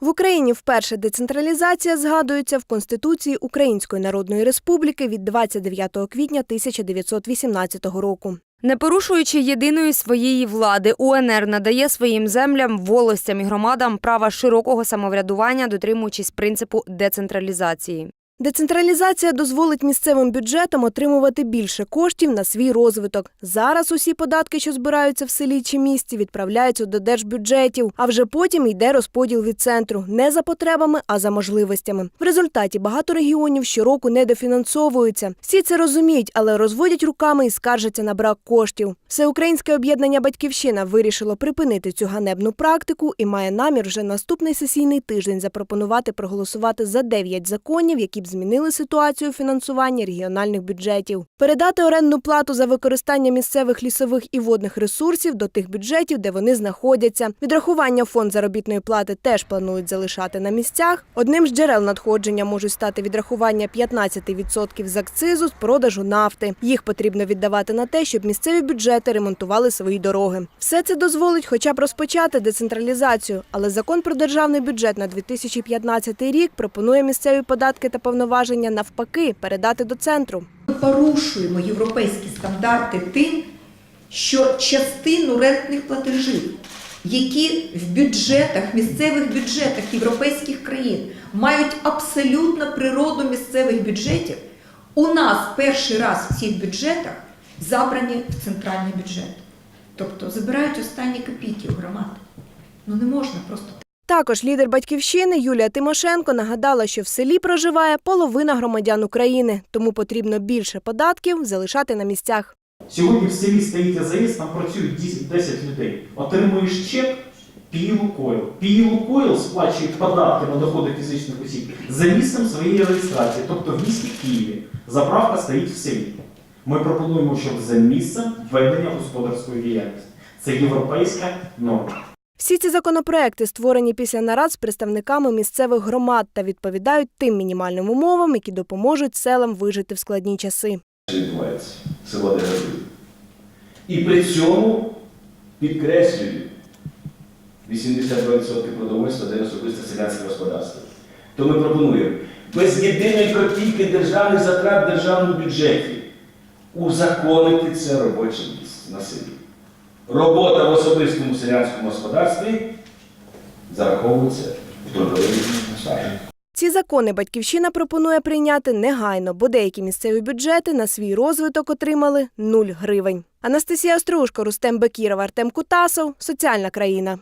В Україні вперше децентралізація згадується в Конституції Української Народної Республіки від 29 квітня 1918 року. Не порушуючи єдиної своєї влади, УНР надає своїм землям, волостям і громадам права широкого самоврядування, дотримуючись принципу децентралізації. Децентралізація дозволить місцевим бюджетам отримувати більше коштів на свій розвиток. Зараз усі податки, що збираються в селі чи місті, відправляються до держбюджетів, а вже потім йде розподіл від центру не за потребами, а за можливостями. В результаті багато регіонів щороку недофінансовуються. Всі це розуміють, але розводять руками і скаржаться на брак коштів. Всеукраїнське об'єднання Батьківщина вирішило припинити цю ганебну практику і має намір вже наступний сесійний тиждень запропонувати проголосувати за 9 законів, які змінили ситуацію фінансування регіональних бюджетів, передати орендну плату за використання місцевих лісових і водних ресурсів до тих бюджетів, де вони знаходяться. Відрахування фонд заробітної плати теж планують залишати на місцях. Одним з джерел надходження можуть стати відрахування 15% з акцизу з продажу нафти. Їх потрібно віддавати на те, щоб місцеві бюджети ремонтували свої дороги. Все це дозволить хоча б розпочати децентралізацію, але закон про державний бюджет на 2015 рік пропонує місцеві податки та повноваження навпаки передати до центру. Ми порушуємо європейські стандарти тим, що частину рентних платежів, які в бюджетах, місцевих бюджетах європейських країн мають абсолютно природу місцевих бюджетів, у нас перший раз в цих бюджетах забрані в центральний бюджет. Тобто забирають останні копійки у громад. Ну не можна просто Також лідер батьківщини Юлія Тимошенко нагадала, що в селі проживає половина громадян України, тому потрібно більше податків залишати на місцях. Сьогодні в селі стоїть АЗС, там працюють 10 10 людей. Отримуєш чек, пій Лукойл. Пій Лукойл сплачує податки на доходи фізичних осіб за місцем своєї реєстрації, тобто в місті Києві. Заправка стоїть в селі. Ми пропонуємо, щоб за місцем ведення господарської діяльності. Це європейська норма. Всі ці законопроекти створені після нарад з представниками місцевих громад та відповідають тим мінімальним умовам, які допоможуть селам вижити в складні часи. відбувається, село деградує. І при цьому підкреслюю 82% продовольства це особисте селянське господарство. То ми пропонуємо без єдиної копійки державних затрат в державному бюджеті узаконити це робоче місце на селі. Робота в особистому селянському господарстві зараховується в трудовий стаж. Ці закони батьківщина пропонує прийняти негайно, бо деякі місцеві бюджети на свій розвиток отримали 0 гривень. Анастасія Острушко, Рустем Бекіров, Артем Кутасов. Соціальна країна.